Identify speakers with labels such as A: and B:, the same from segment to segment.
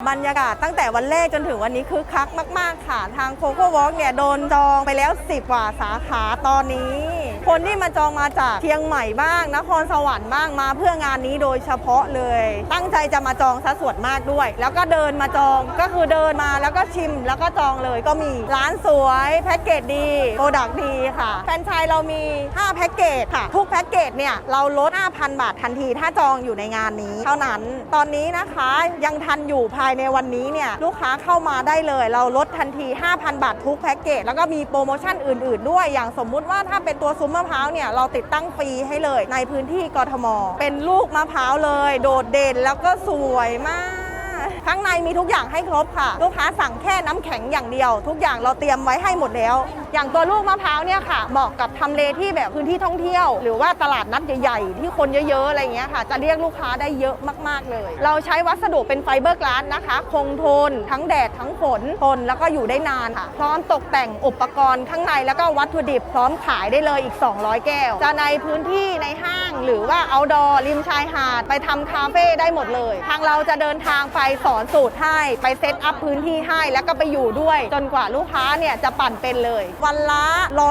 A: บรรยากาศตั้งแต่วันแรกจนถึงวันนี้คึกคักมาก ๆ ค่ะ ทางโคโค่วอล์กเนี่ยโดนจองไปแล้ว 10กว่าสาขาตอนนี้ คนที่มาจองมาจากเชียงใหม่บ้างนครสวรรค์บ้างมาเพื่องานนี้โดยเฉพาะเลย ตั้งใจจะมาจองซะส่วนมากด้วย แล้วก็เดินมาจองก็คือเดินมาแล้วก็ชิมแล้วก็จองเลยก็มีร้านสวยแพ็กเกจดีโปรดักดีค่ะ แฟนชายเรามี 5 แพ็กเกจค่ะ ทุกแพ็กเกจเนี่ยเราลด 5,000 บาททันทีถ้าจองอยู่ในงานนี้ เท่านั้นตอนนี้นะคะยังทันอยู่ภายในวันนี้เนี่ยลูกค้าเข้ามาได้เลย เราลดทันที 5,000 บาททุกแพ็กเกจแล้วก็มีโปรโมชั่นอื่น ๆ ด้วยอย่างสมมุติว่าถ้าเป็นตัวซุ้มมะพร้าวเนี่ยเราติดตั้งฟรีให้เลยในพื้นที่กทม เป็นลูกมะพร้าวเลย โดดเด่นแล้วก็สวยมาก ข้างในมีทุกอย่างให้ครบค่ะ ลูกค้าสั่งแค่น้ำแข็งอย่างเดียว ทุกอย่างเราเตรียมไว้ให้หมดแล้ว อย่างตัวลูกมะพร้าวเนี่ยค่ะเหมาะกับทำเลที่แบบพื้นที่ท่องเที่ยว หรือว่าตลาดนัดใหญ่ๆที่คนเยอะๆอะไรเงี้ยค่ะ จะเรียกลูกค้าได้เยอะมากๆเลย เราใช้วัสดุเป็นไฟเบอร์กลาสนะคะ คงทน ทั้งแดดทั้งฝนทนแล้วก็อยู่ได้นานค่ะ พร้อมตกแต่งอุปกรณ์ข้างในแล้วก็วัตถุดิบพร้อมขายได้เลยอีก 200 แก้ว จะในพื้นที่ในห้าง หรือว่าเอาดอริมชายหาด ไปทำคาเฟ่ได้หมดเลย ทางเราจะเดินทางไปสอนสูตรให้ ไปเซตอัพพื้นที่ให้ แล้วก็ไปอยู่ด้วย จนกว่าลูกค้าเนี่ยจะปั่นเป็นเลย วันละ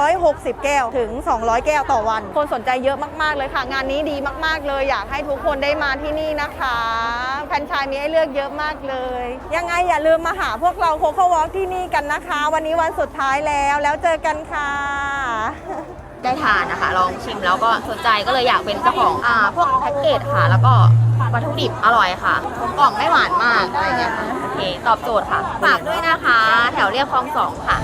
A: 160 แก้วถึง 200 แก้วต่อวัน คนสนใจเยอะมาก ๆ เลยค่ะ งานนี้ดีมาก ๆ เลย อยากให้ทุกคนได้มาที่นี่นะคะแฟนชายมีให้เลือกเยอะมากเลย ยังไงอย่าลืมมาหาพวกเราโคโค่วอล์กที่นี่กันนะคะ วันนี้วันสุดท้ายแล้วแล้วเจอกันค่ะ
B: ได้ทานนะคะ ลองชิมแล้วก็สนใจก็เลยอยากเป็นเจ้าของอ่าพวกแพ็กเกจค่ะ แล้วก็วัตถุดิบอร่อยค่ะกล่องไม่หวานมากอะไรเงี้ยค่ะโอเคตอบโจทย์ค่ะฝากด้วยนะคะ แถวเรียบคลองสองค่ะ